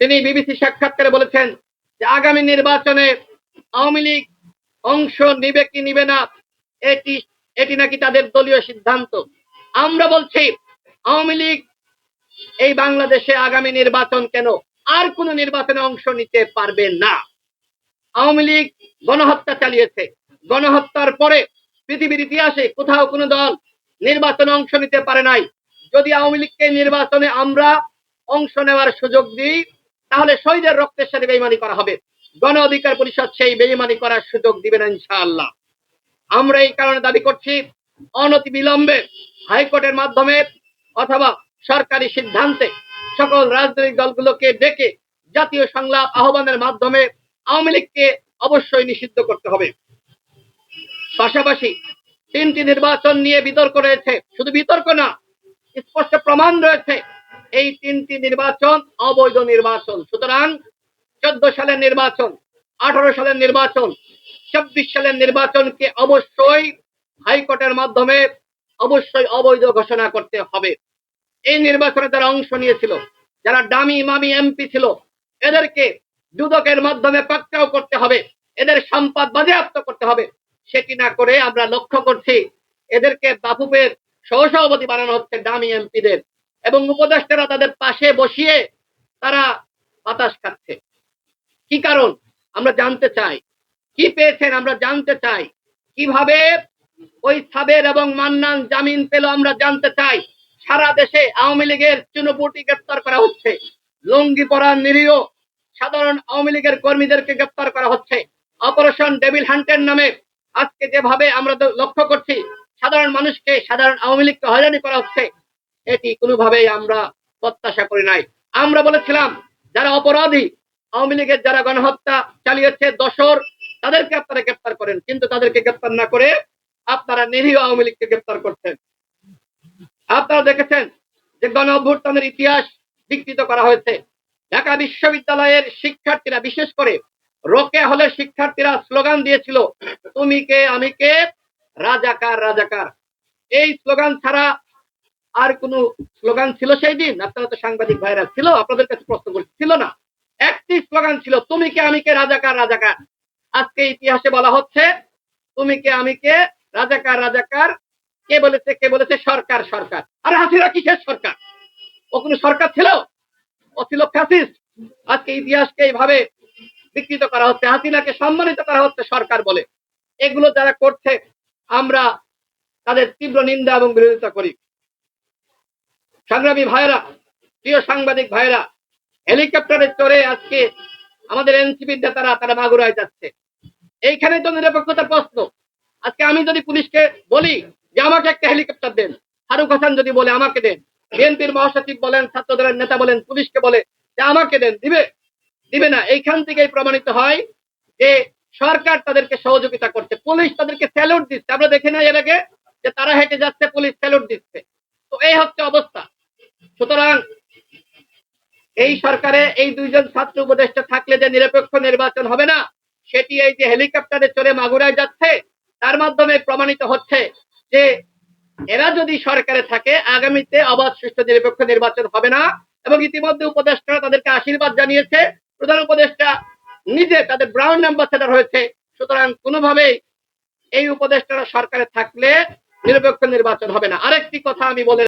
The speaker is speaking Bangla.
তিনি বিবিসি সাক্ষাৎকারে বলেছেন যে আগামী নির্বাচনে আওয়ামী লীগ অংশ নিবে কি নিবে না, এটি এটি নাকি তাদের দলীয় সিদ্ধান্ত। আমরা বলছি, আওয়ামী লীগ এই বাংলাদেশে আগামী নির্বাচন কেন আর কোন নির্বাচনে অংশ নিতে পারবে না? আওয়ামী লীগ গণহত্যা চালিয়েছে। গণহত্যার পরে পৃথিবীর ইতিহাসে কোথাও কোনো দল নির্বাচনে অংশ নিতে পারে নাই। যদি আওয়ামী লীগকে নির্বাচনে আমরা অংশ নেওয়ার সুযোগ দিই তাহলে শহীদের রক্তের সাথে বেইমানি করা হবে। গণ অধিকার পরিষদ সেই বেইমানি করার সুযোগ দিবে না ইনশাআল্লাহ। আমরা এই কারণে দাবি করছি অনতি বিলম্বে হাইকোর্টের মাধ্যমে অথবা সরকারি সিদ্ধান্তে সকল রাজনৈতিক দলগুলোকে ডেকে জাতীয় সংলাপ আহ্বানের মাধ্যমে আওয়ামী লীগকে অবশ্যই নিষিদ্ধ করতে হবে। পাশাপাশি তিনটি নির্বাচন নিয়ে বিতর্ক রয়েছে। শুধু বিতর্ক না, স্পষ্ট প্রমাণ রয়েছে এই তিনটি নির্বাচন অবৈধ নির্বাচন। সুতরাং চোদ্দ সালের নির্বাচন, আঠারো সালের নির্বাচন চব্বিশ সালের নির্বাচনকে অবশ্যই হাইকোর্টের মাধ্যমে অবশ্যই অবৈধ ঘোষণা করতে হবে। এই নির্বাচনে যারা অংশ নিয়েছিল, যারা ডামি মামি এমপি ছিল, এদেরকে দুদকের মাধ্যমে পাকড়াও করতে হবে, এদের সম্পদ বাজেয়াপ্ত করতে হবে। সেটি না করে আমরা লক্ষ্য করছি, এদেরকে বাফুফের সহসভাপতি বানানো হচ্ছে ডামি এমপিদের। এবং উপদেষ্টারা তাদের পাশে বসিয়ে তারা বাতাস খাচ্ছে। কি কারণ? আমরা জানতে চাই। কি পেয়েছেন আমরা জানতে চাই। কীভাবে ওই সাবের এবং মান্নান জামিন পেল আমরা জানতে চাই। সারা দেশে আওয়ামী লীগের চুনপুটি গ্রেপ্তার করা হচ্ছে। লুঙ্গি পরা নিরীহ সাধারণ আওয়ামী লীগের কর্মীদেরকে গ্রেপ্তার করা হচ্ছে। অপারেশন ডেভিল হান্টের নামে আজকে যেভাবে আমরা লক্ষ্য করছি, সাধারণ মানুষকে, সাধারণ আওয়ামী লীগকে হয়রানি করা হচ্ছে। এটি কোনোভাবেই আমরা প্রত্যাশা করি নাই। আমরা বলেছিলাম, যারা অপরাধী, আওয়ামী লীগের যারা গণহত্যা চালিয়েছে দশর তাদেরকে আপনারা গ্রেপ্তার করেন। কিন্তু তাদেরকে গ্রেপ্তার না করে আপনারা নিরীহ আওয়ামী লীগকে গ্রেপ্তার করছেন। আপনারা দেখেছেন যে গণ অভ্যুত্থানের ইতিহাস বিকৃত করা হয়েছে। ঢাকা বিশ্ববিদ্যালয়ের শিক্ষার্থীরা, বিশেষ করে রোকে হলে শিক্ষার্থীরা স্লোগান দিয়েছিল, তুমি কে, আমি কে? রাজাকার রাজাকার। এই স্লোগান ছাড়া আর কোন স্লোগান ছিল সেই দিন? আপনারা তো সাংবাদিক ভাইরা ছিল, আপনাদের কাছে প্রশ্ন করছি, ছিল না। একটি স্লোগান ছিল, তুমি কে আমি কে রাজাকার রাজাকার আজকে ইতিহাসে বলা হচ্ছে, তুমি কে আমি কে রাজাকার রাজাকার কে বলেছে কে বলেছে, সরকার সরকার। আরে হাসিরা কিসের সরকার? ও কোনো সরকার ছিল? ও ছিল ফ্যাসিস্ট। আজকে ইতিহাসকে এইভাবে বিকৃত করা হচ্ছে, হাসিনাকে সম্মানিত করা হচ্ছে সরকার বলে। এগুলো যারা করছে, আমরা তাদের তীব্র নিন্দা এবং বিরোধিতা করি। সংগ্রামী ভাইরা প্রিয় সাংবাদিক ভাইরা হেলিকপ্টারে চড়ে আজকে আমাদের এনসিপির নেতারা তারা মাগুরায় যাচ্ছে। এইখানে তো নিরপেক্ষতার প্রশ্ন। আজকে আমি যদি পুলিশকে বলি যে আমাকে একটা হেলিকপ্টার দেন, ফারুক হাসান যদি বলে আমাকে দেন, বিএনপির মহাসচিব বলেন, ছাত্রদলের নেতা বলেন, পুলিশকে বলে যে আমাকে দেন, দিবে? দিবে না। এইখান থেকেই প্রমাণিত হয় যে সরকার তাদেরকে সহযোগিতা করছে, পুলিশ তাদেরকে স্যালুট দিচ্ছে। আমরা দেখি না এর আগে যে তারা হেঁটে যাচ্ছে, পুলিশ স্যালুট দিচ্ছে। তো এই হচ্ছে অবস্থা। সুতরাং এই সরকারে এই দুইজন ছাত্র উপদেষ্টা থাকলে যে নিরপেক্ষ নির্বাচন হবে না, সেটি এই যে হেলিকপ্টারে চড়ে মাগুরায় যাচ্ছে, তার মাধ্যমে প্রমাণিত হচ্ছে যে এরা যদি সরকারে থাকে, আগামীতে অবাধ সুষ্ঠু নিরপেক্ষ নির্বাচন হবে না এবং ইতিমধ্যে উপদেষ্টারা তাদেরকে আশীর্বাদ জানিয়েছে, প্রধান উপদেষ্টা নিজে তাদের ব্রাউন অ্যাম্বাসেডার হয়েছে, সুতরাং কোনোভাবেই এই উপদেষ্টারা সরকারে থাকলে নিরপেক্ষ নির্বাচন হবে না। আরেকটি কথা আমি বলে